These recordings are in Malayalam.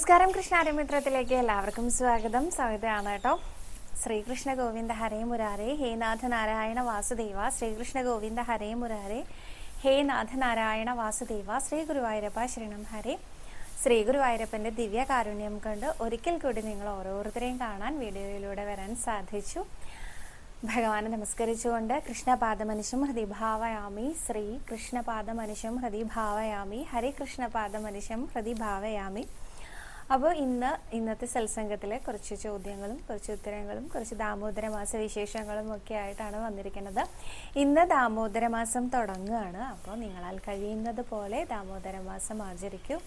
നമസ്കാരം കൃഷ്ണാരമിത്രത്തിലേക്ക് എല്ലാവർക്കും സ്വാഗതം. സ്വാഗതമാണ് കേട്ടോ. ശ്രീകൃഷ്ണ ഗോവിന്ദ ഹരേ മുരാരേ ഹേ നാഥ നാരായണ വാസുദേവ. ശ്രീകൃഷ്ണ ഗോവിന്ദ ഹരേ മുരാരേ ഹേ നാഥ നാരായണ വാസുദേവ. ശ്രീ ഗുരുവായൂരപ്പ ശരണം ഹരേ. ശ്രീ ഗുരുവായൂരപ്പന്റെ ദിവ്യ കാരുണ്യം കണ്ട് ഒരിക്കൽ കൂടി നിങ്ങൾ ഓരോരുത്തരെയും കാണാൻ വീഡിയോയിലൂടെ വരാൻ സാധിച്ചു. ഭഗവാനെ നമസ്കരിച്ചുകൊണ്ട് കൃഷ്ണപാദമനുഷ്യം ഹൃദിഭാവയാമി ശ്രീ കൃഷ്ണപാദമനുഷ്യം ഹൃദിഭാവയാമി ഹരേ കൃഷ്ണപാദമനുഷ്യം ഹൃദിഭാവയാമി അപ്പോൾ ഇന്ന് ഇന്നത്തെ സത്സംഗത്തിലെ കുറച്ച് ചോദ്യങ്ങളും കുറച്ച് ഉത്തരങ്ങളും കുറച്ച് ദാമോദര മാസ വിശേഷങ്ങളും ഒക്കെ ആയിട്ടാണ് വന്നിരിക്കുന്നത്. ഇന്ന് ദാമോദര മാസം തുടങ്ങുകയാണ്. അപ്പോൾ നിങ്ങളാൽ കഴിയുന്നത് പോലെ ദാമോദര മാസം ആചരിക്കും.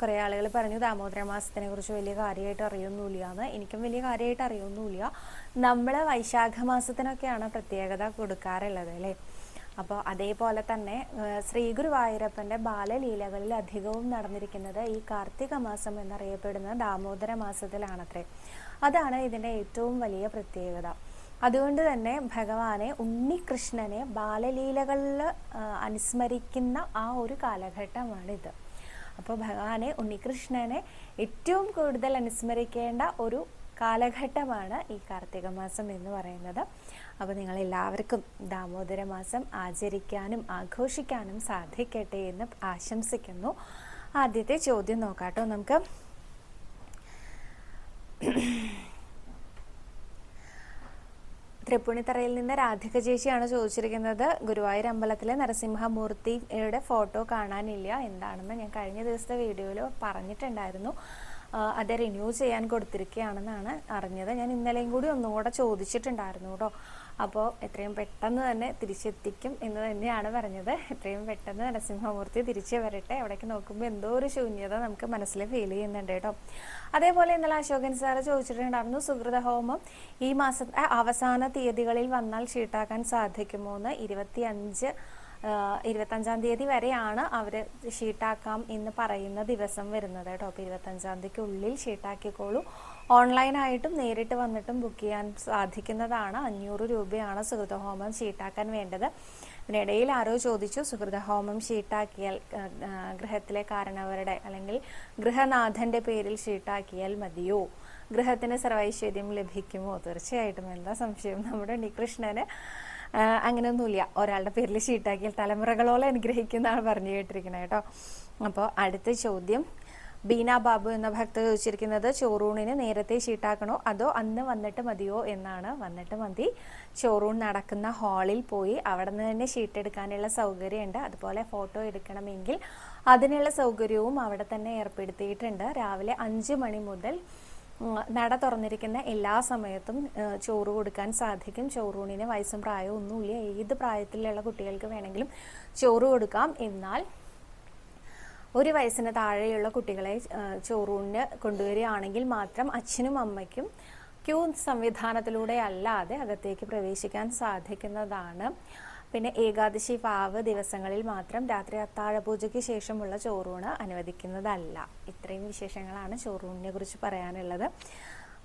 കുറേ ആളുകൾ പറഞ്ഞു ദാമോദര മാസത്തിനെ കുറിച്ച് വലിയ കാര്യമായിട്ട് അറിയൊന്നുമില്ല എന്ന് എനിക്കും വലിയ കാര്യമായിട്ട് അറിയൊന്നുമില്ല. നമ്മൾ വൈശാഖ മാസത്തിനൊക്കെയാണ് പ്രത്യേകത കൊടുക്കാറുള്ളത് അല്ലേ? അപ്പോൾ അതേപോലെ തന്നെ ശ്രീ ഗുരുവായൂരപ്പന്റെ ബാലലീലകളിൽ അധികവും നടന്നിരിക്കുന്നത് ഈ കാർത്തിക മാസം എന്നറിയപ്പെടുന്ന ദാമോദര മാസത്തിലാണത്രേ. അതാണ് ഇതിന്റെ ഏറ്റവും വലിയ പ്രത്യേകത. അതുകൊണ്ട് തന്നെ ഭഗവാനെ ഉണ്ണികൃഷ്ണനെ ബാലലീലകളിൽ അനുസ്മരിക്കുന്ന ആ ഒരു കാലഘട്ടമാണിത്. അപ്പോൾ ഭഗവാനെ ഉണ്ണികൃഷ്ണനെ ഏറ്റവും കൂടുതൽ അനുസ്മരിക്കേണ്ട ഒരു കാലഘട്ടമാണ് ഈ കാർത്തിക മാസം എന്ന് പറയുന്നത്. അപ്പോൾ നിങ്ങളെല്ലാവർക്കും ദാമോദര മാസം ആചരിക്കാനും ആഘോഷിക്കാനും സാധിക്കട്ടെ എന്ന് ആശംസിക്കുന്നു. ആദ്യത്തെ ചോദ്യം നോക്കാട്ടോ നമുക്ക്. തൃപ്പൂണിത്തറയിൽ നിന്ന് രാധിക ചേച്ചിയാണ് ചോദിച്ചിരിക്കുന്നത്. ഗുരുവായൂർ അമ്പലത്തിലെ നരസിംഹമൂർത്തിയുടെ ഫോട്ടോ കാണാനില്ല എന്താണെന്ന് ഞാൻ കഴിഞ്ഞ ദിവസത്തെ വീഡിയോയിൽ പറഞ്ഞിട്ടുണ്ടായിരുന്നു. അത് റിന്യൂ ചെയ്യാൻ കൊടുത്തിരിക്കുകയാണെന്നാണ് അറിഞ്ഞത്. ഞാൻ ഇന്നലെയും കൂടി ഒന്നുകൂടെ ചോദിച്ചിട്ടുണ്ടായിരുന്നു കേട്ടോ. അപ്പോൾ എത്രയും പെട്ടെന്ന് തന്നെ തിരിച്ചെത്തിക്കും എന്ന് തന്നെയാണ് പറഞ്ഞത്. എത്രയും പെട്ടെന്ന് നരസിംഹമൂർത്തി തിരിച്ചു വരട്ടെ. അവിടേക്ക് നോക്കുമ്പോൾ എന്തോ ഒരു ശൂന്യത നമുക്ക് മനസ്സിൽ ഫീൽ ചെയ്യുന്നുണ്ട് കേട്ടോ. അതേപോലെ ഇന്നലെ അശോകൻ സാറ് ചോദിച്ചിട്ടുണ്ടായിരുന്നു സുഹൃത ഹോമം ഈ മാസം അവസാന തീയതികളിൽ വന്നാൽ ഷീട്ടാക്കാൻ സാധിക്കുമോ എന്ന് ഇരുപത്തി അഞ്ച് ഇരുപത്തഞ്ചാം തീയതി വരെയാണ് അവർ ഷീട്ടാക്കാം എന്ന് പറയുന്ന ദിവസം വരുന്നത് കേട്ടോ. അപ്പോൾ ഇരുപത്തഞ്ചാം തീയതിക്കുള്ളിൽ ഷീട്ടാക്കിക്കോളൂ ഓൺലൈനായിട്ടും നേരിട്ട് വന്നിട്ടും ബുക്ക് ചെയ്യാൻ സാധിക്കുന്നതാണ്. അഞ്ഞൂറ് രൂപയാണ് സുഹൃതഹോമം ഷീട്ടാക്കാൻ വേണ്ടത്. ഇതിനിടയിൽ ആരോ ചോദിച്ചു സുഹൃതഹോമം ഷീട്ടാക്കിയാൽ ഗൃഹത്തിലെ കാരണവരുടെ അല്ലെങ്കിൽ ഗൃഹനാഥന്റെ പേരിൽ ഷീട്ടാക്കിയാൽ മതിയോ? ഗൃഹത്തിന് സർവൈശ്വര്യം ലഭിക്കുമോ? തീർച്ചയായിട്ടും എന്താ സംശയം? നമ്മുടെ ഉണ്ണികൃഷ്ണന് അങ്ങനെയൊന്നുമില്ല ഒരാളുടെ പേരിൽ ഷീട്ടാക്കിയാൽ തലമുറകളോളം അനുഗ്രഹിക്കുന്നതാണ് പറഞ്ഞു കേട്ടിരിക്കുന്നത് കേട്ടോ. അപ്പോൾ അടുത്ത ചോദ്യം. ബീന ബാബു എന്ന ഭക്ത ചോദിച്ചിരിക്കുന്നത് ചോറൂണിന് നേരത്തെ ഷീട്ടാക്കണോ? അതോ അന്ന് വന്നിട്ട് മതിയോ? എന്നാണ്. വന്നിട്ട് മതി. ചോറൂൺ നടക്കുന്ന ഹാളിൽ പോയി അവിടെ നിന്ന് തന്നെ ഷീട്ട് എടുക്കാനുള്ള സൗകര്യമുണ്ട്. അതുപോലെ ഫോട്ടോ എടുക്കണമെങ്കിൽ അതിനുള്ള സൗകര്യവും അവിടെ തന്നെ ഏർപ്പെടുത്തിയിട്ടുണ്ട്. രാവിലെ അഞ്ച് മണി മുതൽ നട തുറന്നിരിക്കുന്ന എല്ലാ സമയത്തും ചോറ് കൊടുക്കാൻ സാധിക്കും. ചോറൂണിന് വയസ്സും പ്രായവും ഒന്നുമില്ല. ഏത് പ്രായത്തിലുള്ള കുട്ടികൾക്ക് വേണമെങ്കിലും ചോറ് കൊടുക്കാം. എന്നാൽ ഒരു വയസ്സിന് താഴെയുള്ള കുട്ടികളെ ചോറൂണിന് കൊണ്ടുവരികയാണെങ്കിൽ മാത്രം അച്ഛനും അമ്മയ്ക്കും ക്യൂ സംവിധാനത്തിലൂടെ അല്ലാതെ അകത്തേക്ക് പ്രവേശിക്കാൻ സാധിക്കുന്നതാണ്. പിന്നെ ഏകാദശി പാവ് ദിവസങ്ങളിൽ മാത്രം രാത്രി അത്താഴ പൂജയ്ക്ക് ശേഷമുള്ള ചോറൂണ് അനുവദിക്കുന്നതല്ല. ഇത്രയും വിശേഷങ്ങളാണ് ചോറൂണിനെ കുറിച്ച് പറയാനുള്ളത്.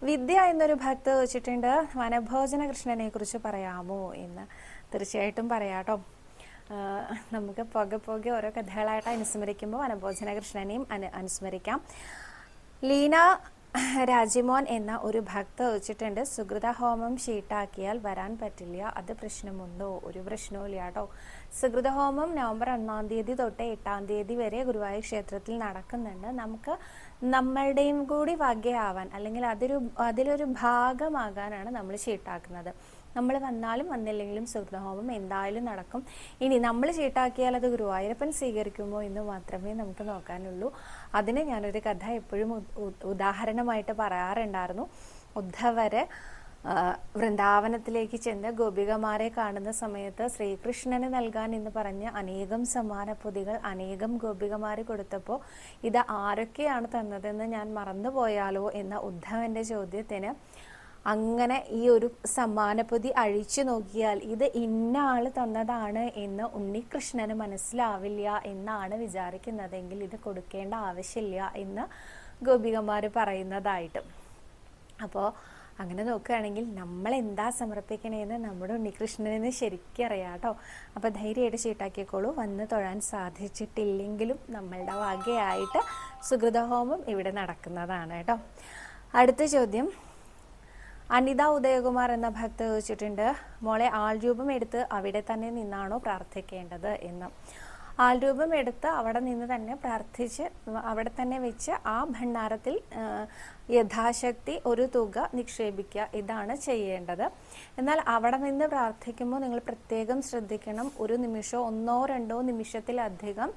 വിദ്യ എന്നൊരു ഭക്ത വെച്ചിട്ടുണ്ട്. വനഭോജന കൃഷ്ണനെ കുറിച്ച് പറയാമോ എന്ന്? തീർച്ചയായിട്ടും പറയാട്ടോ. നമുക്ക് പോകെ പോകെ ഓരോ കഥകളായിട്ട് അനുസ്മരിക്കുമ്പോൾ വനഭോജന കൃഷ്ണനെയും അനു അനുസ്മരിക്കാം. ലീന രാജിമോൻ എന്ന ഒരു ഭക്ത വെച്ചിട്ടുണ്ട് സുഹൃത ഹോമം ഷീട്ടാക്കിയാൽ വരാൻ പറ്റില്ല. അത് പ്രശ്നമുണ്ടോ? ഒരു പ്രശ്നവും ഇല്ലാട്ടോ സുഹൃത ഹോമം നവംബർ ഒന്നാം തീയതി തൊട്ട് എട്ടാം തീയതി വരെ ഗുരുവായൂർ ക്ഷേത്രത്തിൽ നടക്കുന്നുണ്ട്. നമുക്ക് നമ്മളുടെയും കൂടി വകയാവാൻ അല്ലെങ്കിൽ അതൊരു അതിലൊരു ഭാഗമാകാനാണ് നമ്മൾ ഷീട്ടാക്കുന്നത്. നമ്മൾ വന്നാലും വന്നില്ലെങ്കിലും സുഹൃതഹോമം എന്തായാലും നടക്കും. ഇനി നമ്മൾ ചീട്ടാക്കിയാൽ അത് ഗുരുവായൂരപ്പൻ സ്വീകരിക്കുമോ എന്ന് മാത്രമേ നമുക്ക് നോക്കാനുള്ളൂ. അതിന് ഞാനൊരു കഥ എപ്പോഴും ഉദാഹരണമായിട്ട് പറയാറുണ്ടായിരുന്നു. ഉദ്ധവര് വൃന്ദാവനത്തിലേക്ക് ചെന്ന് ഗോപികമാരെ കാണുന്ന സമയത്ത് ശ്രീകൃഷ്ണന് നൽകാൻ എന്ന് പറഞ്ഞ് അനേകം സമ്മാന പൊതികൾ അനേകം ഗോപികമാർ കൊടുത്തപ്പോൾ ഇത് ആരൊക്കെയാണ് തന്നതെന്ന് ഞാൻ മറന്നുപോയാലോ എന്ന ഉദ്ധവന്റെ ചോദ്യത്തിന് അങ്ങനെ ഈ ഒരു സമ്മാനപ്പൊതി അഴിച്ചു നോക്കിയാൽ ഇത് ഇന്ന ആൾ തന്നതാണ് എന്ന് ഉണ്ണികൃഷ്ണന് മനസ്സിലാവില്ല എന്നാണ് വിചാരിക്കുന്നതെങ്കിൽ ഇത് കൊടുക്കേണ്ട ആവശ്യമില്ല എന്ന് ഗോപികമാര് പറയുന്നതായിട്ട്. അപ്പോൾ അങ്ങനെ നോക്കുകയാണെങ്കിൽ നമ്മൾ എന്താ സമർപ്പിക്കണേന്ന് നമ്മുടെ ഉണ്ണികൃഷ്ണന് ശരിക്കും അറിയാം കേട്ടോ. അപ്പോൾ ധൈര്യമായിട്ട് ചീട്ടാക്കിക്കോളൂ. വന്ന് തൊഴാൻ സാധിച്ചിട്ടില്ലെങ്കിലും നമ്മളുടെ വകയായിട്ട് സുഹൃതഹോമം ഇവിടെ നടക്കുന്നതാണ് കേട്ടോ. അടുത്ത ചോദ്യം. അനിത ഉദയകുമാർ എന്ന ഭക്ത ചോദിച്ചിട്ടുണ്ട് മോളെ ആൾരൂപം എടുത്ത് അവിടെ തന്നെ നിന്നാണോ പ്രാർത്ഥിക്കേണ്ടത്? എന്ന്. ആൾരൂപം എടുത്ത് അവിടെ നിന്ന് തന്നെ പ്രാർത്ഥിച്ച് അവിടെ തന്നെ വെച്ച് ആ ഭണ്ഡാരത്തിൽ യഥാശക്തി ഒരു തുക നിക്ഷേപിക്കുക ഇതാണ് ചെയ്യേണ്ടത്. എന്നാൽ അവിടെ നിന്ന് പ്രാർത്ഥിക്കുമ്പോൾ നിങ്ങൾ പ്രത്യേകം ശ്രദ്ധിക്കണം. ഒരു നിമിഷം ഒന്നോ രണ്ടോ നിമിഷത്തിലധികം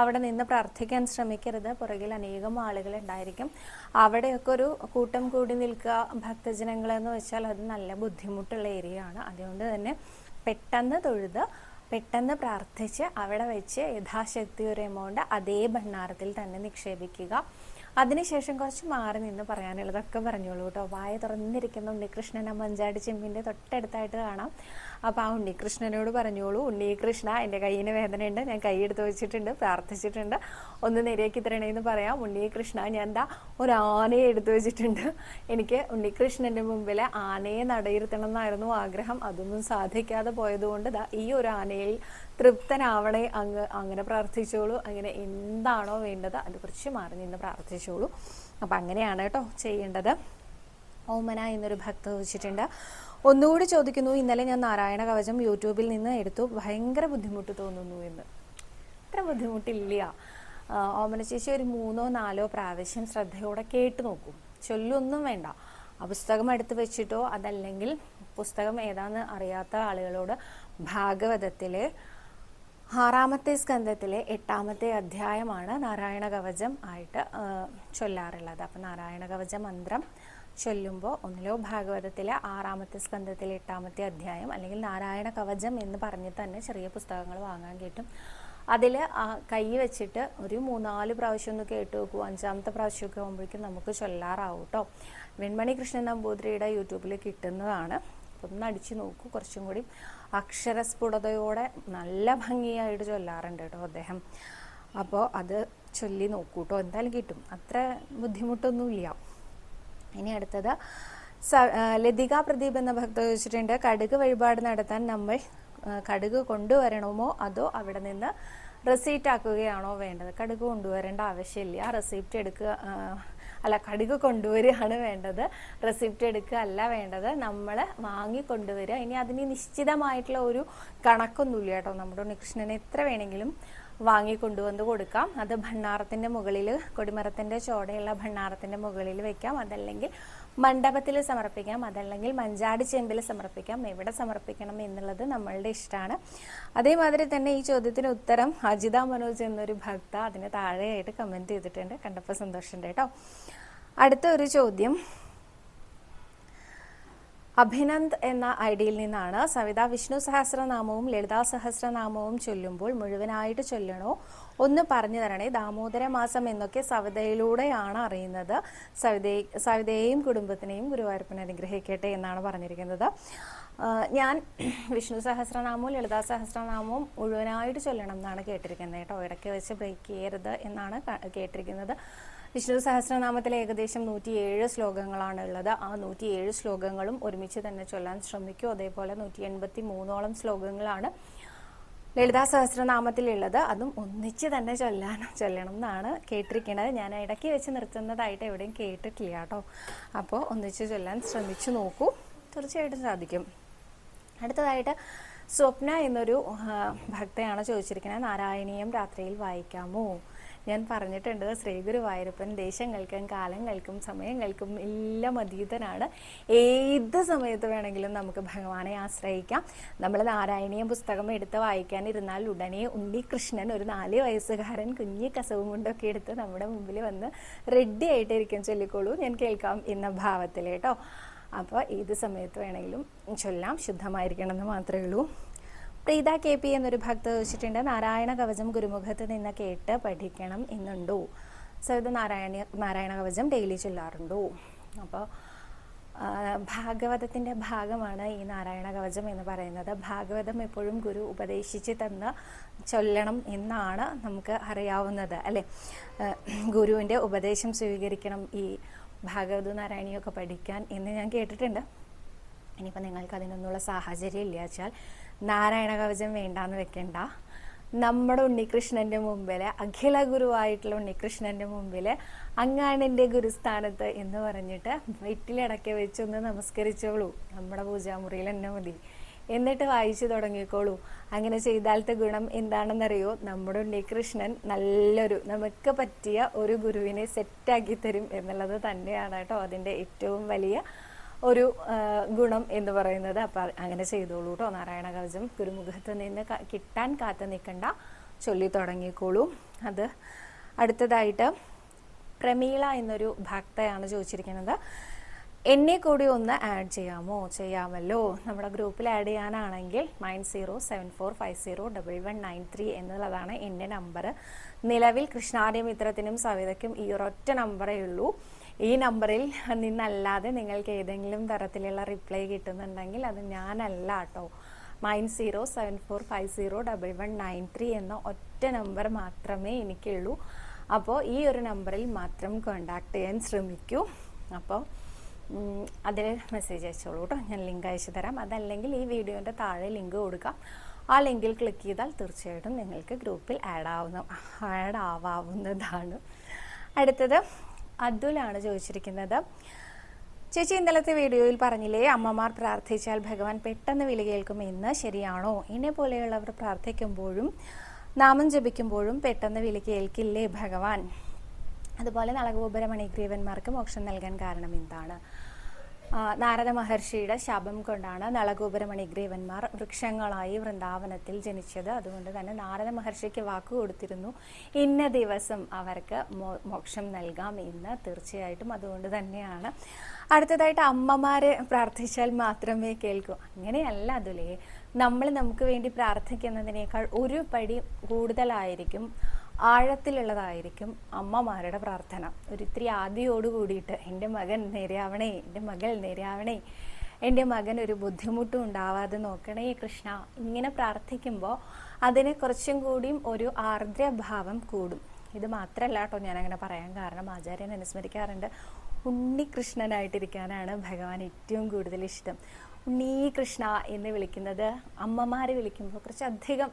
അവിടെ നിന്ന് പ്രാർത്ഥിക്കാൻ ശ്രമിക്കരുത്. പുറകിൽ അനേകം ആളുകൾ ഉണ്ടായിരിക്കും അവിടെയൊക്കെ ഒരു കൂട്ടം കൂടി നിൽക്കുക ഭക്തജനങ്ങൾ എന്ന് വെച്ചാൽ അത് നല്ല ബുദ്ധിമുട്ടുള്ള ഏരിയ ആണ്. അതുകൊണ്ട് തന്നെ പെട്ടെന്ന് തൊഴുത് പെട്ടെന്ന് പ്രാർത്ഥിച്ച് അവിടെ വെച്ച് യഥാശക്തി ഒരു എമൗണ്ട് അതേ ഭണ്ഡാരത്തിൽ തന്നെ നിക്ഷേപിക്കുക. അതിനുശേഷം കുറച്ച് മാറി നിന്ന് പറയാനുള്ളതൊക്കെ പറഞ്ഞോളൂ കേട്ടോ. വായ തുറന്നിരിക്കുന്ന ഉണ്ണികൃഷ്ണൻ മഞ്ചാടി ചെമ്പിന്റെ തൊട്ടടുത്തായിട്ട് കാണാം. അപ്പോൾ ആ ഉണ്ണികൃഷ്ണനോട് പറഞ്ഞോളൂ ഉണ്ണികൃഷ്ണ എന്റെ കയ്യിന് വേദനയുണ്ട്. ഞാൻ കൈ എടുത്ത് വെച്ചിട്ടുണ്ട് പ്രാർത്ഥിച്ചിട്ടുണ്ട്. ഒന്ന് നേരെയാക്കി തരണേന്ന് പറയാം. ഉണ്ണികൃഷ്ണ ഞാൻ എന്താ ഒരു ആനയെ എടുത്തു വെച്ചിട്ടുണ്ട്. എനിക്ക് ഉണ്ണികൃഷ്ണന്റെ മുമ്പിൽ ആനയെ നടയിരുത്തണം എന്നായിരുന്നു ആഗ്രഹം. അതൊന്നും സാധിക്കാതെ പോയതുകൊണ്ട് ഈ ഒരു ആനയിൽ തൃപ്തനാവണേ അങ്ങ് അങ്ങനെ പ്രാർത്ഥിച്ചോളൂ. അങ്ങനെ എന്താണോ വേണ്ടത് അത് കുറിച്ച് മാറി നിന്ന് പ്രാർത്ഥിച്ചോളൂ. അപ്പം അങ്ങനെയാണ് കേട്ടോ ചെയ്യേണ്ടത്. ഓമന എന്നൊരു ഭക്ത ചോദിച്ചിട്ടുണ്ട്. ഒന്നുകൂടി ചോദിക്കുന്നു. ഇന്നലെ ഞാൻ നാരായണ കവചം യൂട്യൂബിൽ നിന്ന് എടുത്തു. ഭയങ്കര ബുദ്ധിമുട്ട് തോന്നുന്നു എന്ന്. അത്ര ബുദ്ധിമുട്ടില്ല. ഓമന ചേച്ചി ഒരു മൂന്നോ നാലോ പ്രാവശ്യം ശ്രദ്ധയോടെ കേട്ട് നോക്കും. ചൊല്ലൊന്നും വേണ്ട. ആ പുസ്തകം എടുത്ത് വെച്ചിട്ടോ അതല്ലെങ്കിൽ പുസ്തകം ഏതാന്ന് അറിയാത്ത ആളുകളോട് ഭാഗവതത്തിലെ ആറാമത്തെ സ്കന്ധത്തിലെ എട്ടാമത്തെ അധ്യായമാണ് നാരായണ കവചം ആയിട്ട് ചൊല്ലാറുള്ളത്. അപ്പം നാരായണ കവച മന്ത്രം ചൊല്ലുമ്പോൾ ഒന്നിലോ ഭാഗവതത്തിലെ ആറാമത്തെ സ്കന്ധത്തിലെ എട്ടാമത്തെ അധ്യായം അല്ലെങ്കിൽ നാരായണ കവചം എന്ന് പറഞ്ഞ് തന്നെ ചെറിയ പുസ്തകങ്ങൾ വാങ്ങാൻ കിട്ടും. അതിൽ കൈ വെച്ചിട്ട് ഒരു മൂന്നാൽ പ്രാവശ്യം ഒന്ന് കേട്ട് നോക്കൂ. അഞ്ചാമത്തെ പ്രാവശ്യമൊക്കെ ആകുമ്പോഴേക്കും നമുക്ക് ചൊല്ലാറാവും കേട്ടോ വെൺമണി കൃഷ്ണൻ നമ്പൂതിരിയുടെ യൂട്യൂബിൽ കിട്ടുന്നതാണ്. അപ്പം ഒന്ന് അടിച്ചു നോക്കൂ കുറച്ചും കൂടി. അക്ഷരസ്ഫുടതയോടെ നല്ല ഭംഗിയായിട്ട് ചൊല്ലാറുണ്ട് കേട്ടോ അദ്ദേഹം. അപ്പോൾ അത് ചൊല്ലി നോക്കൂ എന്തായാലും കിട്ടും. അത്ര ബുദ്ധിമുട്ടൊന്നുമില്ല. ഇനി അടുത്തത് ലതിക പ്രദീപ് എന്ന ഭക്ത ചോദിച്ചിട്ടുണ്ട് കടുക് വഴിപാട് നടത്താൻ നമ്മൾ കടുക് കൊണ്ടുവരണമോ അതോ അവിടെ നിന്ന് റെസീപ്റ്റ് ആക്കുകയാണോ വേണ്ടത്? കടുക് കൊണ്ടുവരേണ്ട ആവശ്യമില്ല. റെസീപ്റ്റ് എടുക്കുക അല്ല കടുക് കൊണ്ടുവരികയാണ് വേണ്ടത്. റെസിപ്റ്റ് എടുക്കുക അല്ല വേണ്ടത്. നമ്മൾ വാങ്ങി കൊണ്ടുവരിക. ഇനി അതിന് നിശ്ചിതമായിട്ടുള്ള ഒരു കണക്കൊന്നുമില്ല കേട്ടോ. നമ്മുടെ ഉണ്ണികൃഷ്ണന് എത്ര വേണമെങ്കിലും വാങ്ങിക്കൊണ്ടുവന്ന് കൊടുക്കാം. അത് ഭണ്ണാറത്തിന്റെ മുകളിൽ കൊടിമരത്തിന്റെ ചോടയുള്ള ഭണ്ണാറത്തിന്റെ മുകളിൽ വെക്കാം. അതല്ലെങ്കിൽ മണ്ഡപത്തിൽ സമർപ്പിക്കാം അതല്ലെങ്കിൽ മഞ്ചാടി ചെമ്പിൽ സമർപ്പിക്കാം. എവിടെ സമർപ്പിക്കണം എന്നുള്ളത് നമ്മളുടെ ഇഷ്ടമാണ് അതേമാതിരി തന്നെ ഈ ചോദ്യത്തിന് ഉത്തരം അജിത മനോജ് എന്നൊരു ഭക്ത അതിന് താഴെയായിട്ട് കമന്റ് ചെയ്തിട്ടുണ്ട്. കണ്ടപ്പോൾ സന്തോഷമുണ്ട് കേട്ടോ. അടുത്ത ഒരു ചോദ്യം. അഭിനന്ദ് എന്ന ഐ ഡിയിൽ നിന്നാണ് സവിതാ വിഷ്ണു സഹസ്രനാമവും ലളിതാ സഹസ്രനാമവും ചൊല്ലുമ്പോൾ മുഴുവനായിട്ട് ചൊല്ലണോ? ഒന്ന് പറഞ്ഞു തരണേ. ദാമോദര മാസം എന്നൊക്കെ സവിതയിലൂടെയാണ് അറിയുന്നത്. സവിതയെ സവിതയെയും കുടുംബത്തിനെയും ഗുരുവായൂരപ്പൻ അനുഗ്രഹിക്കട്ടെ എന്നാണ് പറഞ്ഞിരിക്കുന്നത്. ഞാൻ വിഷ്ണു സഹസ്രനാമവും ലളിതാ സഹസ്രനാമവും മുഴുവനായിട്ട് ചൊല്ലണം എന്നാണ് കേട്ടിരിക്കുന്നത് കേട്ടോ. ഇടയ്ക്ക് വെച്ച് ബ്രേക്ക് ചെയ്യരുത് എന്നാണ് കേട്ടിരിക്കുന്നത്. വിഷ്ണു സഹസ്രനാമത്തിൽ ഏകദേശം നൂറ്റിയേഴ് ശ്ലോകങ്ങളാണ് ഉള്ളത്. ആ നൂറ്റിയേഴ് ശ്ലോകങ്ങളും ഒരുമിച്ച് തന്നെ ചൊല്ലാൻ ശ്രമിക്കൂ. അതേപോലെ നൂറ്റി എൺപത്തി മൂന്നോളം ശ്ലോകങ്ങളാണ് ലളിതാ സഹസ്രനാമത്തിലുള്ളത്. അതും ഒന്നിച്ച് തന്നെ ചൊല്ലാൻ ചൊല്ലണം എന്നാണ് കേട്ടിരിക്കുന്നത്. ഞാൻ ഇടയ്ക്ക് വെച്ച് നിർത്തുന്നതായിട്ട് എവിടെയും കേട്ടിട്ടില്ല കേട്ടോ. അപ്പോൾ ഒന്നിച്ച് ചൊല്ലാൻ ശ്രമിച്ചു നോക്കൂ. തീർച്ചയായിട്ടും സാധിക്കും. അടുത്തതായിട്ട് സ്വപ്ന എന്നൊരു ഭക്തയാണ് ചോദിച്ചിരിക്കുന്നത്. നാരായണീയം രാത്രിയിൽ വായിക്കാമോ? ഞാൻ പറഞ്ഞിട്ടുണ്ട് ശ്രീ ഗുരുവായൂരപ്പൻ ദേശങ്ങൾക്കും കാലങ്ങൾക്കും സമയങ്ങൾക്കും എല്ലാം അതീതനാണ്. ഏത് സമയത്ത് വേണമെങ്കിലും നമുക്ക് ഭഗവാനെ ആശ്രയിക്കാം. നമ്മൾ നാരായണീയ പുസ്തകം എടുത്ത് വായിക്കാനിരുന്നാൽ ഉടനെ ഉണ്ണികൃഷ്ണൻ ഒരു നാല് വയസ്സുകാരൻ കുഞ്ഞി കസവും കൊണ്ടൊക്കെ എടുത്ത് നമ്മുടെ മുമ്പിൽ വന്ന് റെഡി ആയിട്ടിരിക്കാൻ ചൊല്ലിക്കോളൂ. ഞാൻ കേൾക്കാം എന്ന ഭാവത്തിൽ കേട്ടോ. അപ്പോൾ ഏത് സമയത്ത് വേണമെങ്കിലും ചൊല്ലാം. ശുദ്ധമായിരിക്കണം എന്ന് മാത്രമേ ഉള്ളൂ. പ്രീത കെ പി എന്നൊരു ഭക്ത ചോദിച്ചിട്ടുണ്ട് നാരായണ കവചം ഗുരുമുഖത്ത് നിന്ന് കേട്ട് പഠിക്കണം എന്നുണ്ടോ? സവിത നാരായണ നാരായണ കവചം ഡെയിലി ചൊല്ലാറുണ്ടോ? അപ്പോൾ ഭാഗവതത്തിന്റെ ഭാഗമാണ് ഈ നാരായണ കവചം എന്ന് പറയുന്നത്. ഭാഗവതം എപ്പോഴും ഗുരു ഉപദേശിച്ച് തന്ന് ചൊല്ലണം എന്നാണ് നമുക്ക് അറിയാവുന്നത് അല്ലേ? ഗുരുവിന്റെ ഉപദേശം സ്വീകരിക്കണം ഈ ഭാഗവത നാരായണിയൊക്കെ പഠിക്കാൻ എന്ന് ഞാൻ കേട്ടിട്ടുണ്ട്. ഇനിയിപ്പോൾ നിങ്ങൾക്ക് അതിനൊന്നുള്ള സാഹചര്യം ഇല്ല വെച്ചാൽ നാരായണ കവചം വേണ്ടാന്ന് വെക്കണ്ട. നമ്മുടെ ഉണ്ണികൃഷ്ണന്റെ മുമ്പിൽ അഖില ഗുരുവായിട്ടുള്ള ഉണ്ണികൃഷ്ണന്റെ മുമ്പിൽ അങ്ങാണെന്റെ ഗുരുസ്ഥാനത്ത് എന്ന് പറഞ്ഞിട്ട് വെറ്റിലടക്കി വെച്ചൊന്ന് നമസ്കരിച്ചോളൂ. നമ്മുടെ പൂജാമുറിയിൽ തന്നെ മതി. എന്നിട്ട് വായിച്ചു തുടങ്ങിക്കോളൂ. അങ്ങനെ ചെയ്താലത്തെ ഗുണം എന്താണെന്നറിയോ? നമ്മുടെ ഉണ്ണികൃഷ്ണൻ നല്ലൊരു നമുക്ക് പറ്റിയ ഒരു ഗുരുവിനെ സെറ്റാക്കി തരും എന്നുള്ളത് തന്നെയാണ് കേട്ടോ അതിന്റെ ഏറ്റവും വലിയ ഒരു ഗുണം എന്ന് പറയുന്നത്. അപ്പം അങ്ങനെ ചെയ്തോളൂ കേട്ടോ നാരായണ കവചം ഗുരുമുഖത്ത് നിന്ന് കിട്ടാൻ കാത്തു നിൽക്കണ്ട ചൊല്ലി തുടങ്ങിക്കോളൂ. അത് അടുത്തതായിട്ട് പ്രമീള എന്നൊരു ഭക്തയാണ് ചോദിച്ചിരിക്കുന്നത്. എന്നെ കൂടി ഒന്ന് ആഡ് ചെയ്യാമോ? ചെയ്യാമല്ലോ. നമ്മുടെ ഗ്രൂപ്പിൽ ആഡ് ചെയ്യാനാണെങ്കിൽ nine zero seven four five zero double one nine three എന്നുള്ളതാണ് എന്റെ നമ്പർ നിലവിൽ കൃഷ്ണാര്യ മിത്രത്തിനും സവിതയ്ക്കും ഈ ഒരൊറ്റ നമ്പറേ ഉള്ളൂ ഈ നമ്പറിൽ നിന്നല്ലാതെ നിങ്ങൾക്ക് ഏതെങ്കിലും തരത്തിലുള്ള റിപ്ലൈ കിട്ടുന്നുണ്ടെങ്കിൽ അത് ഞാനല്ല കേട്ടോ. Nine zero seven four five zero double one nine three എന്ന ഒറ്റ നമ്പർ മാത്രമേ എനിക്കുള്ളൂ. അപ്പോൾ ഈ ഒരു നമ്പറിൽ മാത്രം കോണ്ടാക്ട് ചെയ്യാൻ ശ്രമിക്കൂ. അപ്പോൾ അതിൽ മെസ്സേജ് അയച്ചോളൂ കേട്ടോ. ഞാൻ ലിങ്ക് അയച്ചു തരാം. അതല്ലെങ്കിൽ ഈ വീഡിയോന്റെ താഴെ ലിങ്ക് കൊടുക്കാം. ആ ലിങ്കിൽ ക്ലിക്ക് ചെയ്താൽ തീർച്ചയായിട്ടും നിങ്ങൾക്ക് ഗ്രൂപ്പിൽ ആഡ് ആവുന്ന ആഡ് ആവാവുന്നതാണ്. അടുത്തത് അതുലാണ് ചോദിച്ചിരിക്കുന്നത്. ചേച്ചി ഇന്നലത്തെ വീഡിയോയിൽ പറഞ്ഞില്ലേ അമ്മമാർ പ്രാർത്ഥിച്ചാൽ ഭഗവാൻ പെട്ടെന്ന് വിളി കേൾക്കും എന്ന്. ശരിയാണോ? എന്നെ പോലെയുള്ളവർ പ്രാർത്ഥിക്കുമ്പോഴും നാമം ജപിക്കുമ്പോഴും പെട്ടെന്ന് വിളി കേൾക്കില്ലേ ഭഗവാൻ? അതുപോലെ നളകോപുരമണിഗ്രീവന്മാർക്ക് മോക്ഷം നൽകാൻ കാരണം എന്താണ്? നാരദ മഹർഷിയുടെ ശാപം കൊണ്ടാണ് നളഗോപുരമണി മണിഗ്രീവന്മാർ വൃക്ഷങ്ങളായി വൃന്ദാവനത്തിൽ ജനിച്ചത്. അതുകൊണ്ട് തന്നെ നാരദ മഹർഷിക്ക് വാക്ക് കൊടുത്തിരുന്നു. ഇന്ന ദിവസം അവർക്ക് മോക്ഷം നൽകാം എന്ന് തീർച്ചയായിട്ടും അതുകൊണ്ട് തന്നെയാണ്. അടുത്തതായിട്ട് അമ്മമാരെ പ്രാർത്ഥിച്ചാൽ മാത്രമേ കേൾക്കൂ. അങ്ങനെയല്ല അതുലേ. നമ്മൾ നമുക്ക് വേണ്ടി പ്രാർത്ഥിക്കുന്നതിനേക്കാൾ ഒരു പടി കൂടുതലായിരിക്കും ആഴത്തിലുള്ളതായിരിക്കും അമ്മമാരുടെ പ്രാർത്ഥന. ഒരു ഇത്തിരി ആദിയോട് കൂടിയിട്ട് എന്റെ മകൻ നേരെയാവണേ എന്റെ മകൾ നേരെയാവണേ എന്റെ മകൻ ഒരു ബുദ്ധിമുട്ടും ഉണ്ടാവാതെ നോക്കണേ കൃഷ്ണ ഇങ്ങനെ പ്രാർത്ഥിക്കുമ്പോൾ അതിന് കുറച്ചും കൂടിയും ഒരു ആർദ്രഭാവം കൂടും. ഇത് മാത്രമല്ല കേട്ടോ ഞാനങ്ങനെ പറയാൻ കാരണം ആചാര്യൻ അനുസ്മരിക്കാറുണ്ട്. ഉണ്ണികൃഷ്ണനായിട്ടിരിക്കാനാണ് ഭഗവാൻ ഏറ്റവും കൂടുതൽ ഇഷ്ടം. ഉണ്ണീ കൃഷ്ണ എന്ന് വിളിക്കുന്നത് അമ്മമാർ വിളിക്കുമ്പോൾ കുറച്ചധികം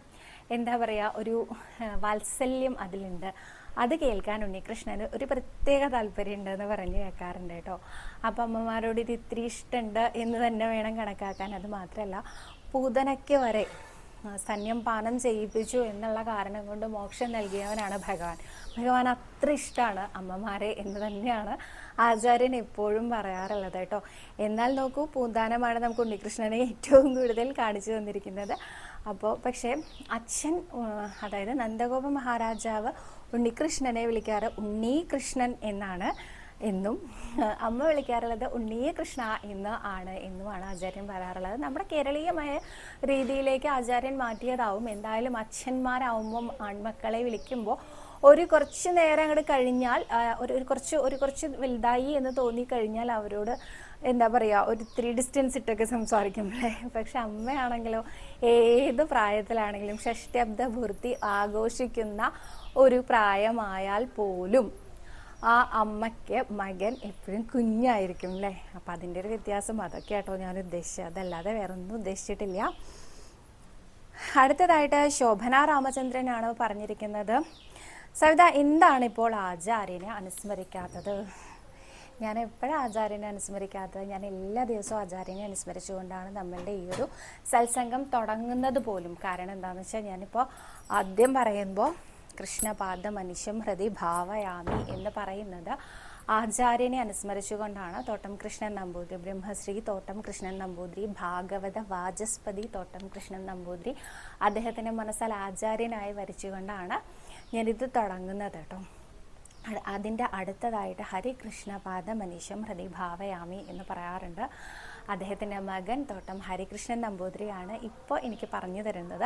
എന്താ പറയുക ഒരു വാത്സല്യം അതിലുണ്ട്. അത് കേൾക്കാൻ ഉണ്ണികൃഷ്ണന് ഒരു പ്രത്യേക താല്പര്യം ഉണ്ടെന്ന് പറഞ്ഞ് കേൾക്കാറുണ്ട് കേട്ടോ. അപ്പം അമ്മമാരോട് ഇത് ഇത്തിരി ഇഷ്ടമുണ്ട് എന്ന് തന്നെ വേണം കണക്കാക്കാൻ. അത് മാത്രമല്ല പൂതനയ്ക്ക് വരെ സന്യം പാനം ചെയ്യിപ്പിച്ചു എന്നുള്ള കാരണം കൊണ്ട് മോക്ഷം നൽകിയവനാണ് ഭഗവാൻ. ഭഗവാൻ അത്ര ഇഷ്ടമാണ് അമ്മമാരെ എന്ന് തന്നെയാണ് ആചാര്യൻ എപ്പോഴും പറയാറുള്ളത് കേട്ടോ. എന്നാൽ നോക്കൂ പൂന്താനമാണ് നമുക്ക് ഉണ്ണികൃഷ്ണനെ ഏറ്റവും കൂടുതൽ കാണിച്ചു തന്നിരിക്കുന്നത്. അപ്പോൾ പക്ഷേ അച്ഛൻ അതായത് നന്ദഗോപ മഹാരാജാവ് ഉണ്ണികൃഷ്ണനെ വിളിക്കാറ് ഉണ്ണി കൃഷ്ണൻ എന്നാണ് എന്നും അമ്മ വിളിക്കാറുള്ളത് ഉണ്ണിയ കൃഷ്ണ എന്ന് ആണ് എന്നുമാണ് ആചാര്യൻ പറയാറുള്ളത്. നമ്മുടെ കേരളീയമായ രീതിയിലേക്ക് ആചാര്യൻ മാറ്റിയതാവും. എന്തായാലും അച്ഛന്മാരാവുമ്പം ആൺമക്കളെ വിളിക്കുമ്പോൾ ഒരു കുറച്ച് നേരം അങ്ങോട്ട് കഴിഞ്ഞാൽ ഒരു കുറച്ച് ഒരു കുറച്ച് വലുതായി എന്ന് തോന്നി കഴിഞ്ഞാൽ അവരോട് എന്താ പറയുക ഒരു ത്രീ ഡിസ്റ്റൻസ് ഇട്ടൊക്കെ സംസാരിക്കും അല്ലേ പക്ഷെ അമ്മയാണെങ്കിലോ ഏത് പ്രായത്തിലാണെങ്കിലും ഷഷ്ടിയബ്ദ പൂർത്തി ആഘോഷിക്കുന്ന ഒരു പ്രായമായാൽ പോലും ആ അമ്മയ്ക്ക് മകൻ എപ്പോഴും കുഞ്ഞായിരിക്കും അല്ലേ അപ്പം അതിന്റെ ഒരു വ്യത്യാസം അതൊക്കെ കേട്ടോ ഞാൻ ഉദ്ദേശിച്ചത്. അതല്ലാതെ വേറെ ഒന്നും ഉദ്ദേശിച്ചിട്ടില്ല. അടുത്തതായിട്ട് ശോഭന രാമചന്ദ്രനാണ് പറഞ്ഞിരിക്കുന്നത്. സവിത എന്താണ് ഇപ്പോൾ ആചാര്യനെ അനുസ്മരിക്കാത്തത്? ഞാൻ എപ്പോഴും ആചാര്യനെ അനുസ്മരിക്കാത്തത് ഞാൻ എല്ലാ ദിവസവും ആചാര്യനെ അനുസ്മരിച്ചുകൊണ്ടാണ് നമ്മളുടെ ഈ ഒരു സത്സംഗം തുടങ്ങുന്നത് പോലും. കാരണം എന്താണെന്ന് വെച്ചാൽ ഞാനിപ്പോൾ ആദ്യം പറയുമ്പോൾ കൃഷ്ണപാദ മനുഷ്യം ഹൃദി ഭാവയാമി എന്ന് പറയുന്നത് ആചാര്യനെ അനുസ്മരിച്ചുകൊണ്ടാണ്. തോട്ടം കൃഷ്ണൻ നമ്പൂതിരി ബ്രഹ്മശ്രീ തോട്ടം കൃഷ്ണൻ നമ്പൂതിരി ഭാഗവത വാചസ്പതി തോട്ടം കൃഷ്ണൻ നമ്പൂതിരി അദ്ദേഹത്തിന്റെ മനസ്സിൽ ആചാര്യനായി വരിച്ചുകൊണ്ടാണ് ഞാനിത് തുടങ്ങുന്നത് കേട്ടോ. അതിന്റെ അടുത്തതായിട്ട് ഹരികൃഷ്ണപാദ മനീഷം ഹൃദി ഭാവയാമി എന്ന് പറയാറുണ്ട്. അദ്ദേഹത്തിന്റെ മകൻ തോട്ടം ഹരികൃഷ്ണൻ നമ്പൂതിരിയാണ് ഇപ്പോൾ എനിക്ക് പറഞ്ഞു തരുന്നത്.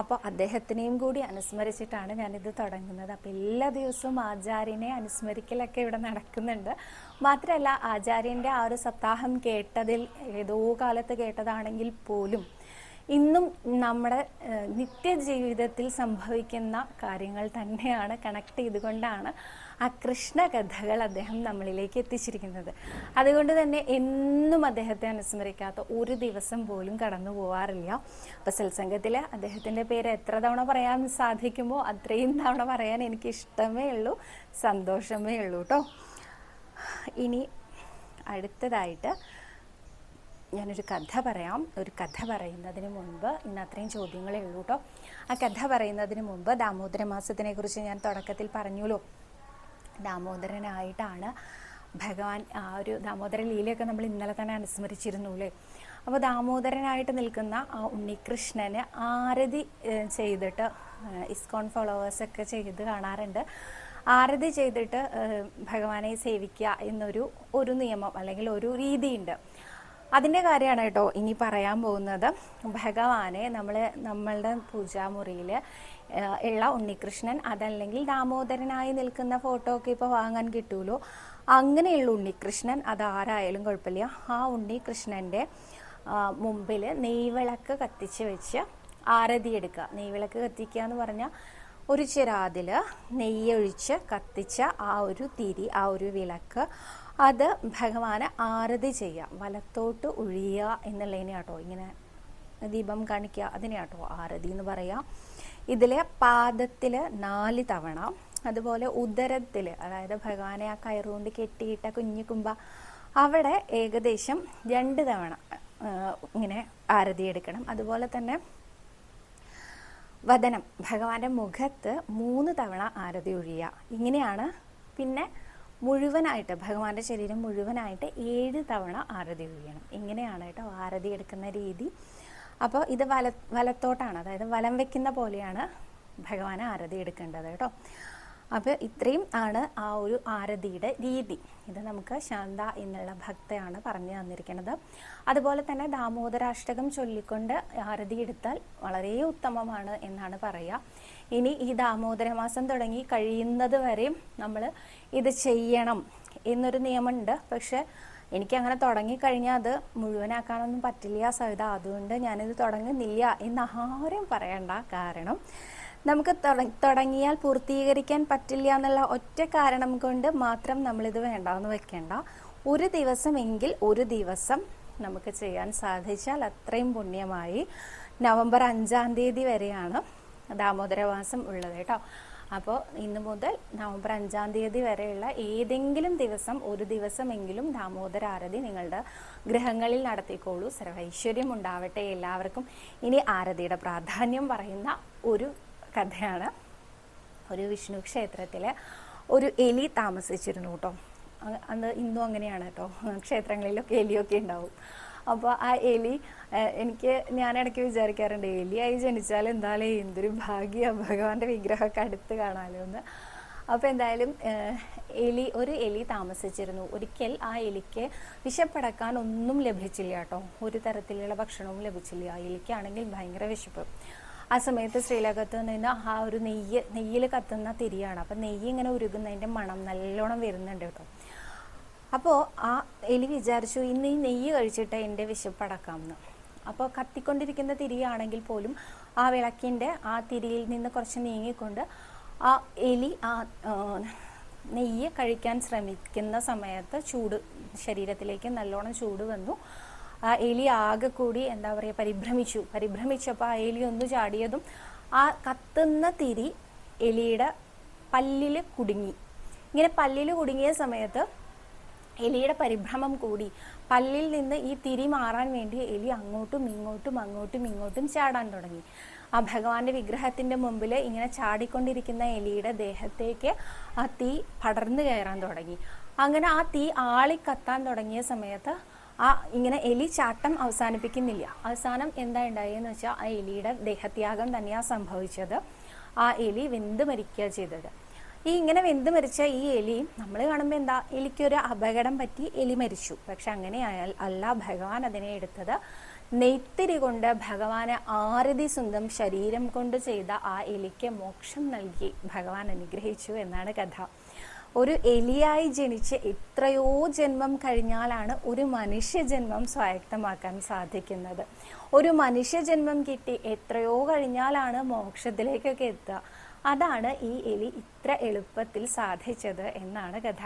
അപ്പോൾ അദ്ദേഹത്തിനെയും കൂടി അനുസ്മരിച്ചിട്ടാണ് ഞാനിത് തുടങ്ങുന്നത്. അപ്പോൾ എല്ലാ ദിവസവും ആചാര്യനെ അനുസ്മരിക്കലൊക്കെ ഇവിടെ നടക്കുന്നുണ്ട്. മാത്രമല്ല ആചാര്യന്റെ ആ ഒരു സപ്താഹം കേട്ടതിൽ ഏതോ കാലത്ത് കേട്ടതാണെങ്കിൽ പോലും ഇന്നും നമ്മുടെ നിത്യജീവിതത്തിൽ സംഭവിക്കുന്ന കാര്യങ്ങൾ തന്നെയാണ് കണക്ട് ചെയ്തുകൊണ്ടാണ് ആ കൃഷ്ണ കഥകൾ അദ്ദേഹം നമ്മളിലേക്ക് എത്തിച്ചിരിക്കുന്നത്. അതുകൊണ്ട് തന്നെ എന്നും അദ്ദേഹത്തെ അനുസ്മരിക്കാത്ത ഒരു ദിവസം പോലും കടന്നു പോവാറില്ല. അപ്പോൾ സത്സംഗത്തിൽ അദ്ദേഹത്തിന്റെ പേര് എത്ര തവണ പറയാൻ സാധിക്കുമോ അത്രയും തവണ പറയാൻ എനിക്ക് ഇഷ്ടമേ ഉള്ളൂ സന്തോഷമേ ഉള്ളൂ കേട്ടോ ഇനി അടുത്തതായിട്ട് ഞാനൊരു കഥ പറയാം. ഒരു കഥ പറയുന്നതിന് മുൻപ് ഇന്ന് അത്രയും ചോദ്യങ്ങളേ ഉള്ളൂ കേട്ടോ. ആ കഥ പറയുന്നതിന് മുൻപ് ദാമോദര മാസത്തിനെ കുറിച്ച് ഞാൻ തുടക്കത്തിൽ പറഞ്ഞുല്ലോ ദാമോദരനായിട്ടാണ് ഭഗവാൻ ആ ഒരു ദാമോദര ലീലയൊക്കെ നമ്മൾ ഇന്നലെ തന്നെ അനുസ്മരിച്ചിരുന്നു അല്ലേ? അപ്പോൾ ദാമോദരനായിട്ട് നിൽക്കുന്ന ആ ഉണ്ണികൃഷ്ണന് ആരതി ചെയ്തിട്ട് ഇസ്കോൺ ഫോളോവേഴ്സൊക്കെ ചെയ്ത് കാണാറുണ്ട്. ആരതി ചെയ്തിട്ട് ഭഗവാനെ സേവിക്കുക എന്നൊരു ഒരു നിയമം അല്ലെങ്കിൽ ഒരു രീതിയുണ്ട്. അതിന്റെ കാര്യമാണ് കേട്ടോ ഇനി പറയാൻ പോകുന്നത്. ഭഗവാനെ നമ്മൾ നമ്മളുടെ പൂജാമുറിയിൽ ഉള്ള ഉണ്ണികൃഷ്ണൻ അതല്ലെങ്കിൽ ദാമോദരനായി നിൽക്കുന്ന ഫോട്ടോ ഒക്കെ ഇപ്പോൾ വാങ്ങാൻ കിട്ടുമല്ലോ അങ്ങനെയുള്ള ഉണ്ണികൃഷ്ണൻ അതാരായാലും കുഴപ്പമില്ല. ആ ഉണ്ണികൃഷ്ണന്റെ മുമ്പിൽ നെയ്വിളക്ക് കത്തിച്ച് വെച്ച് ആരതി എടുക്കുക. നെയ്വിളക്ക് കത്തിക്കുക എന്ന് പറഞ്ഞാൽ ഒരു ചിരാതിൽ നെയ്യൊഴിച്ച് കത്തിച്ച ആ ഒരു തിരി ആ ഒരു വിളക്ക് അത് ഭഗവാനെ ആരതി ചെയ്യുക. വലത്തോട്ട് ഒഴിയുക എന്നുള്ളതിനെയാട്ടോ ഇങ്ങനെ ദീപം കാണിക്കുക. അതിനെയാട്ടോ ആരതി എന്ന് പറയാം. ഇതിലെ പാദത്തിൽ നാല് തവണ അതുപോലെ ഉദരത്തിൽ അതായത് ഭഗവാനെ ആ കയറുകൊണ്ട് കെട്ടിയിട്ട കുഞ്ഞു കുമ്പ അവിടെ ഏകദേശം രണ്ട് തവണ ഇങ്ങനെ ആരതി എടുക്കണം. അതുപോലെ തന്നെ വദനം. ഭഗവാന്റെ മുഖത്ത് മൂന്ന് തവണ ആരതി ഒഴിയുക. ഇങ്ങനെയാണ് പിന്നെ മുഴുവനായിട്ട് ഭഗവാന്റെ ശരീരം മുഴുവനായിട്ട് ഏഴ് തവണ ആരതി ഒഴിയണം. ഇങ്ങനെയാണ് കേട്ടോ ആരതി എടുക്കുന്ന രീതി. അപ്പോൾ ഇത് വല വലത്തോട്ടാണ്. അതായത് വലം വെക്കുന്ന പോലെയാണ് ഭഗവാനെ ആരതി എടുക്കേണ്ടത് കേട്ടോ. അപ്പോൾ ഇത്രയും ആണ് ആ ഒരു ആരതിയുടെ രീതി. ഇത് നമുക്ക് ശാന്ത എന്നുള്ള ഭക്തയാണ് പറഞ്ഞു തന്നിരിക്കുന്നത്. അതുപോലെ തന്നെ ദാമോദരാഷ്ടകം ചൊല്ലിക്കൊണ്ട് ആരതി എടുത്താൽ വളരെ ഉത്തമമാണ് എന്നാണ് പറയുക ഇനി ഈ ദാമോദരമാസം തുടങ്ങി കഴിയുന്നത് വരെയും നമ്മൾ ഇത് ചെയ്യണം എന്നൊരു നിയമമുണ്ട്. പക്ഷെ എനിക്ക് അങ്ങനെ തുടങ്ങിക്കഴിഞ്ഞാൽ അത് മുഴുവനാക്കാനൊന്നും പറ്റില്ല സവിത. അതുകൊണ്ട് ഞാനിത് തുടങ്ങുന്നില്ല എന്ന് ആരും പറയണ്ട. കാരണം നമുക്ക് തുടങ്ങിയാൽ പൂർത്തീകരിക്കാൻ പറ്റില്ല എന്നുള്ള ഒറ്റ കാരണം കൊണ്ട് മാത്രം നമ്മളിത് വേണ്ടാന്ന് വെക്കേണ്ട. ഒരു ദിവസമെങ്കിൽ ഒരു ദിവസം നമുക്ക് ചെയ്യാൻ സാധിച്ചാൽ അത്രയും പുണ്യമായി. നവംബർ അഞ്ചാം തീയതി വരെയാണ് ദാമോദരവാസം ഉള്ളത് കേട്ടോ. അപ്പോൾ ഇന്ന് മുതൽ നവംബർ അഞ്ചാം തീയതി വരെയുള്ള ഏതെങ്കിലും ദിവസം ഒരു ദിവസമെങ്കിലും ദാമോദര ആരതി നിങ്ങളുടെ ഗ്രഹങ്ങളിൽ നടത്തിക്കോളൂ. സർവൈശ്വര്യം ഉണ്ടാവട്ടെ എല്ലാവർക്കും. ഇനി ആരതിയുടെ പ്രാധാന്യം പറയുന്ന ഒരു കഥയാണ്. ഒരു വിഷ്ണു ക്ഷേത്രത്തിൽ ഒരു എലി താമസിച്ചിരുന്നു കേട്ടോ അന്ന് ഇന്നും അങ്ങനെയാണ് കേട്ടോ ക്ഷേത്രങ്ങളിലൊക്കെ എലിയൊക്കെ ഉണ്ടാവും. അപ്പോൾ ആ എലി എനിക്ക് ഞാൻ ഇടയ്ക്ക് വിചാരിക്കാറുണ്ട് എലിയായി ജനിച്ചാൽ എന്തായാലും എന്തൊരു ഭാഗ്യ ഭഗവാന്റെ വിഗ്രഹമൊക്കെ അടുത്ത് കാണാമല്ലോ എന്ന്. അപ്പോൾ എന്തായാലും എലി ഒരു എലി താമസിച്ചിരുന്നു. ഒരിക്കൽ ആ എലിക്ക് വിശപ്പടക്കാൻ ഒന്നും ലഭിച്ചില്ല കേട്ടോ ഒരു തരത്തിലുള്ള ഭക്ഷണവും ലഭിച്ചില്ല. ആ എലിക്കാണെങ്കിൽ ഭയങ്കര വിശപ്പ്. ആ സമയത്ത് ശ്രീലകത്ത് നിന്ന് ആ ഒരു നെയ്യ് നെയ്യിൽ കത്തുന്ന തിരിയാണ്. അപ്പം നെയ്യ് ഇങ്ങനെ ഉരുകുന്നതിന്റെ മണം നല്ലോണം വരുന്നുണ്ട് കേട്ടോ. അപ്പോൾ ആ എലി വിചാരിച്ചു ഇന്ന് ഈ നെയ്യ് കഴിച്ചിട്ട് എന്റെ വിശപ്പടക്കാം എന്ന് അപ്പോൾ കത്തിക്കൊണ്ടിരിക്കുന്ന തിരിയാണെങ്കിൽ പോലും ആ വിളക്കിന്റെ ആ തിരിയിൽ നിന്ന് കുറച്ച് നീങ്ങിക്കൊണ്ട് ആ എലി ആ, നെയ്യ് കഴിക്കാൻ ശ്രമിക്കുന്ന സമയത്ത് ചൂട് ശരീരത്തിലേക്ക് നല്ലോണം ചൂട് വന്നു. ആ എലി ആകെ കൂടി എന്താ പറയുക പരിഭ്രമിച്ചു. പരിഭ്രമിച്ചപ്പോൾ ആ എലി ഒന്ന് ചാടിയതും ആ കത്തുന്ന തിരി എലിയുടെ പല്ലിൽ കുടുങ്ങി. ഇങ്ങനെ പല്ലിൽ കുടുങ്ങിയ സമയത്ത് എലിയുടെ പരിഭ്രമം കൂടി. പല്ലിൽ നിന്ന് ഈ തിരി മാറാൻ വേണ്ടി എലി അങ്ങോട്ടും ഇങ്ങോട്ടും അങ്ങോട്ടും ഇങ്ങോട്ടും ചാടാൻ തുടങ്ങി. ആ ഭഗവാന്റെ വിഗ്രഹത്തിന്റെ മുമ്പിൽ ഇങ്ങനെ ചാടിക്കൊണ്ടിരിക്കുന്ന എലിയുടെ ദേഹത്തേക്ക് ആ തീ പടർന്നു കയറാൻ തുടങ്ങി. അങ്ങനെ ആ തീ ആളിക്കത്താൻ കത്താൻ തുടങ്ങിയ സമയത്ത് ആ ഇങ്ങനെ എലി ചാട്ടം അവസാനിപ്പിക്കുന്നില്ല. അവസാനം എന്താ ഉണ്ടായെന്ന് വെച്ചാൽ ആ എലിയുടെ ദേഹത്യാഗം തന്നെയാണ് സംഭവിച്ചത്. ആ എലി വെന്ത് മരിക്കുക ചെയ്തത്. ഈ ഇങ്ങനെ വെന്ത് മരിച്ച ഈ എലി നമ്മൾ കാണുമ്പോൾ എന്താ എലിക്കൊരു അപകടം പറ്റി എലി മരിച്ചു. പക്ഷെ അങ്ങനെ അല്ല ഭഗവാൻ അതിനെ എടുത്തത്. നെയ്ത്തിരി കൊണ്ട് ഭഗവാനെ ആരതി സ്വന്തം ശരീരം കൊണ്ട് ചെയ്ത ആ എലിക്ക് മോക്ഷം നൽകി ഭഗവാൻ അനുഗ്രഹിച്ചു എന്നാണ് കഥ. ഒരു എലിയായി ജനിച്ച് എത്രയോ ജന്മം കഴിഞ്ഞാലാണ് ഒരു മനുഷ്യ ജന്മം സ്വായക്തമാക്കാൻ സാധിക്കുന്നത്. ഒരു മനുഷ്യ ജന്മം കിട്ടി എത്രയോ കഴിഞ്ഞാലാണ് മോക്ഷത്തിലേക്കൊക്കെ എത്തുക. അതാണ് ഈ എലി ഇത്ര എളുപ്പത്തിൽ സാധിച്ചത് എന്നാണ് കഥ.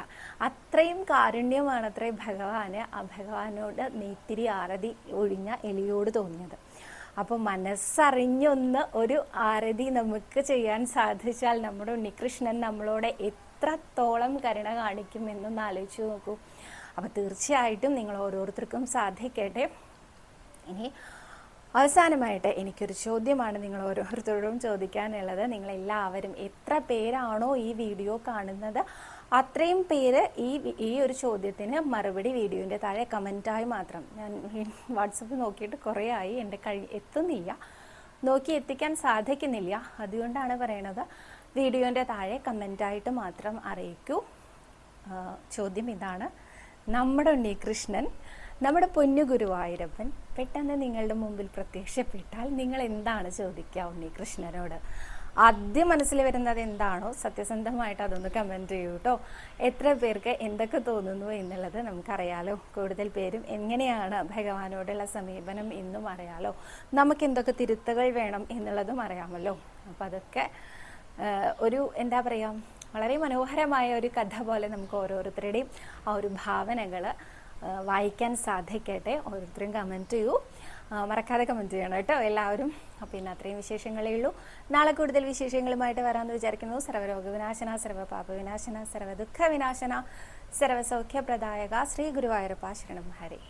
അത്രയും കാരുണ്യമാണ് അത്ര ഭഗവാന് ആ ഭഗവാനോട് നെയ്ത്തിരി ആരതി ഒഴിഞ്ഞ എലിയോട് തോന്നിയത്. അപ്പോൾ മനസ്സറിഞ്ഞൊന്ന് ഒരു ആരതി നമുക്ക് ചെയ്യാൻ സാധിച്ചാൽ നമ്മുടെ ഉണ്ണികൃഷ്ണൻ നമ്മളോട് എത്രത്തോളം കരുണ കാണിക്കുമെന്നൊന്ന് ആലോചിച്ച് നോക്കൂ. അപ്പോൾ തീർച്ചയായിട്ടും നിങ്ങൾ ഓരോരുത്തർക്കും സാധിക്കട്ടെ. ഇനി അവസാനമായിട്ട് എനിക്കൊരു ചോദ്യമാണ് നിങ്ങൾ ഓരോരുത്തരോടും ചോദിക്കാനുള്ളത്. നിങ്ങളെല്ലാവരും എത്ര പേരാണോ ഈ വീഡിയോ കാണുന്നത്? അത്രയും പേര് ഈ ഈ ഒരു ചോദ്യത്തിന് മറുപടി വീഡിയോന്റെ താഴെ കമന്റായി മാത്രം. ഞാൻ വാട്സപ്പ് നോക്കിയിട്ട് കുറേ ആയി. എന്റെ കഴി എത്തുന്നില്ല. നോക്കി എത്തിക്കാൻ സാധിക്കുന്നില്ല. അതുകൊണ്ടാണ് പറയണത്. വീഡിയോന്റെ താഴെ കമന്റായിട്ട് മാത്രം അറിയിക്കൂ. ചോദ്യം ഇതാണ്. നമ്മുടെ ഉണ്ണികൃഷ്ണൻ നമ്മുടെ പൊന്നു ഗുരുവായൂരപ്പൻ പെട്ടെന്ന് നിങ്ങളുടെ മുമ്പിൽ പ്രത്യക്ഷപ്പെട്ടാൽ നിങ്ങൾ എന്താണ് ചോദിക്കുക ഉണ്ണികൃഷ്ണനോട്? ആദ്യം മനസ്സിൽ വരുന്നത് എന്താണോ സത്യസന്ധമായിട്ട് അതൊന്ന് കമന്റ് ചെയ്യൂ കേട്ടോ എത്ര പേർക്ക് എന്തൊക്കെ തോന്നുന്നു എന്നുള്ളത് നമുക്കറിയാലോ. കൂടുതൽ പേരും എങ്ങനെയാണ് ഭഗവാനോടുള്ള സമീപനം എന്നും അറിയാലോ. നമുക്ക് എന്തൊക്കെ തിരുത്തുകൾ വേണം എന്നുള്ളതും അറിയാമല്ലോ. അപ്പോൾ അതൊക്കെ ഒരു എന്താ പറയുക വളരെ മനോഹരമായ ഒരു കഥ പോലെ നമുക്ക് ഓരോരുത്തരുടെയും ആ ഒരു ഭാവനകൾ വായിക്കാൻ സാധിക്കട്ടെ. ഓരോരുത്തരും കമന്റ് ചെയ്യൂ. മറക്കാതെ കമന്റ് ചെയ്യണം കേട്ടോ എല്ലാവരും. അപ്പോൾ ഇന്ന് അത്രയും വിശേഷങ്ങളേ ഉള്ളൂ. നാളെ കൂടുതൽ വിശേഷങ്ങളുമായിട്ട് വരാമെന്ന് വിചാരിക്കുന്നു. സർവരോഗവിനാശന വിനാശന സർവ പാപ വിനാശന സർവസൗഖ്യപ്രദായക ശ്രീ ഗുരുവായൂരപ്പ ശരണം. ഹരേ.